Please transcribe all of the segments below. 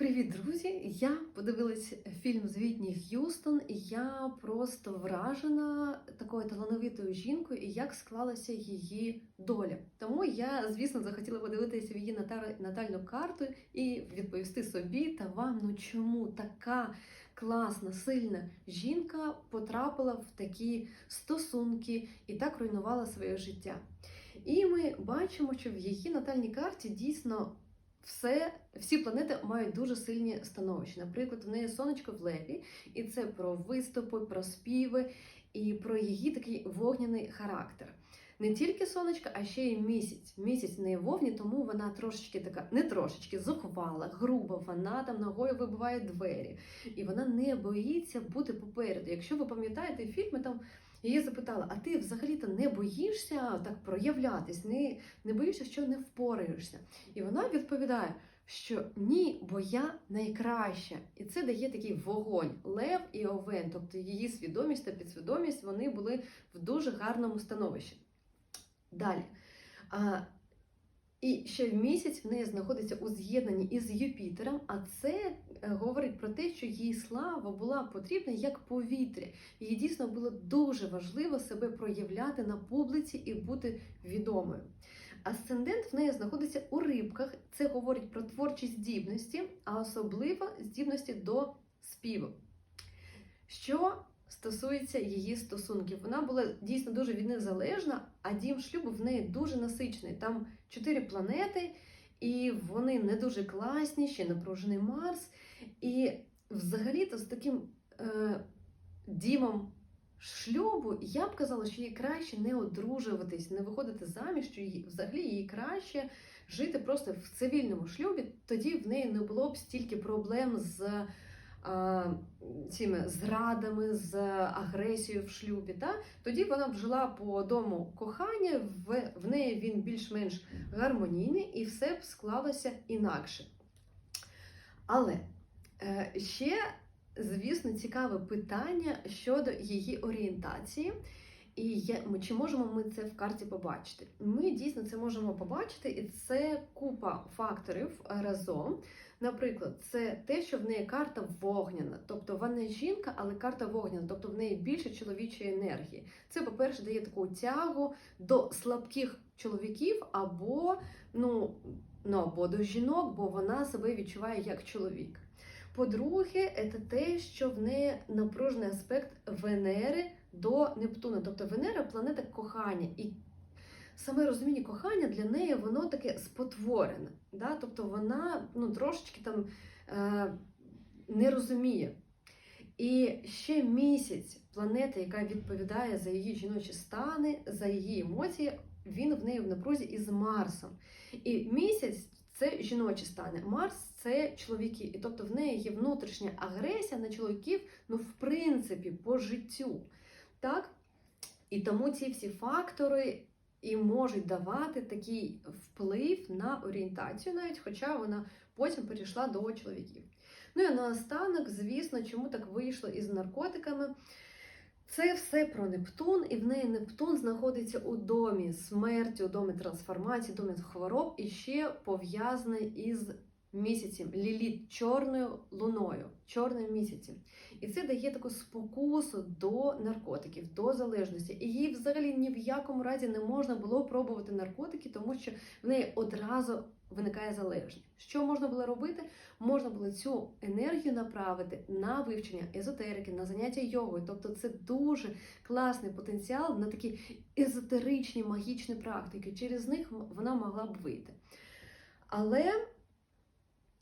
Привіт, друзі! Я подивилась фільм з Вітні Х'юстон, і я просто вражена такою талановитою жінкою і як склалася її доля. Тому я, звісно, захотіла подивитися в її натальну карту і відповісти собі та вам, ну чому така класна, сильна жінка потрапила в такі стосунки і так руйнувала своє життя. І ми бачимо, що в її натальній карті дійсно все, всі планети мають дуже сильні становища. Наприклад, в неї сонечко в леві, і це про виступи, про співи і про її такий вогняний характер. Не тільки сонечко, а ще й місяць. Місяць в неї вогні, тому вона трошечки така, не трошечки, зухвала, груба, вона там ногою вибиває двері. І вона не боїться бути попереду. Якщо ви пам'ятаєте фільми, там її запитала: а ти взагалі-то не боїшся так проявлятись, не, не боїшся, що не впораєшся? І вона відповідає, що ні, бо я найкраща. І це дає такий вогонь, лев і овен, тобто її свідомість та підсвідомість вони були в дуже гарному становищі. Далі. А, і ще в місяць в неї знаходиться у з'єднанні із Юпітером, а це е, говорить що їй слава була потрібна як повітря. Їй дійсно було дуже важливо себе проявляти на публіці і бути відомою. Асцендент в неї знаходиться у рибках. Це говорить про творчі здібності, а особливо здібності до співу. Що стосується її стосунків, вона була дійсно дуже від них залежна, а дім шлюбу в неї дуже насичений. Там чотири планети, і вони не дуже класні, ще напружений Марс. І взагалі-то з таким е, дімом шлюбу я б казала, що їй краще не одружуватись, не виходити заміж, що їй, взагалі їй краще жити просто в цивільному шлюбі. Тоді в неї не було б стільки проблем з цими зрадами, з агресією в шлюбі. Та? Тоді вона б жила по дому кохання, в, в неї він більш-менш гармонійний і все б склалося інакше. Але е, ще звісно, цікаве питання щодо її орієнтації. І є, чи можемо ми це в карті побачити? Ми дійсно це можемо побачити, і це купа факторів разом. Наприклад, це те, що в неї карта вогняна, тобто вона жінка, але карта вогняна, тобто в неї більше чоловічої енергії. Це, по-перше, дає таку тягу до слабких чоловіків або ну, ну або до жінок, бо вона себе відчуває як чоловік. По-друге, це те, що в неї напружений аспект Венери до Нептуна. Тобто Венера планета кохання. І саме розуміння кохання для неї воно таке спотворене. Да? Тобто вона ну, трошечки там е, не розуміє. І ще місяць планета, яка відповідає за її жіночі стани, за її емоції, він в неї в напрузі із Марсом. І місяць це жіночі стани. Марс це чоловіки. І тобто в неї є внутрішня агресія на чоловіків, ну, в принципі, по життю. Так? І тому ці всі фактори і можуть давати такий вплив на орієнтацію, навіть хоча вона потім перейшла до чоловіків. Ну і наостанок, звісно, чому так вийшло із наркотиками. Це все про Нептун, і в неї Нептун знаходиться у домі смерті, у домі трансформації, домі хвороб і ще пов'язаний із місяцем Ліліт чорною луною, чорним місяцем. І це дає таку спокусу до наркотиків, до залежності. І їй взагалі ні в якому разі не можна було пробувати наркотики, тому що в неї одразу виникає залежність. Що можна було робити? Можна було цю енергію направити на вивчення езотерики, на заняття йогою. Тобто це дуже класний потенціал на такі езотеричні магічні практики. Через них вона могла б вийти. Але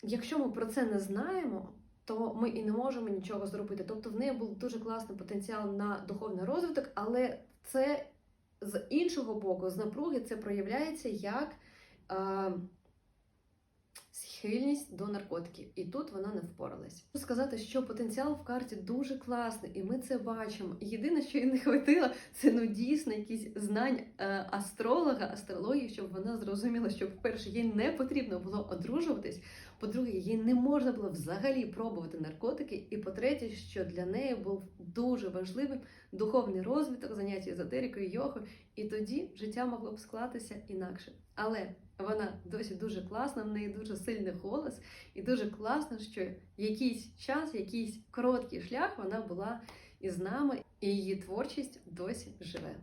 якщо ми про це не знаємо, то ми і не можемо нічого зробити. Тобто в неї був дуже класний потенціал на духовний розвиток, але це з іншого боку, з напруги, це проявляється як е, схильність до наркотиків. І тут вона не впоралась. Сказати, що потенціал в карті дуже класний, і ми це бачимо. Єдине, що їй не хватило, це ну дійсно якісь знань е, астролога, астрології, щоб вона зрозуміла, що, по-перше, їй не потрібно було одружуватись. По-друге, їй не можна було взагалі пробувати наркотики. І по-третє, що для неї був дуже важливим духовний розвиток, заняття езотерикою, йогою, і тоді життя могло б склатися інакше. Але Вона досі дуже класна, в неї дуже сильний голос, і дуже класно, що якийсь час, якийсь короткий шлях вона була із нами, і її творчість досі живе.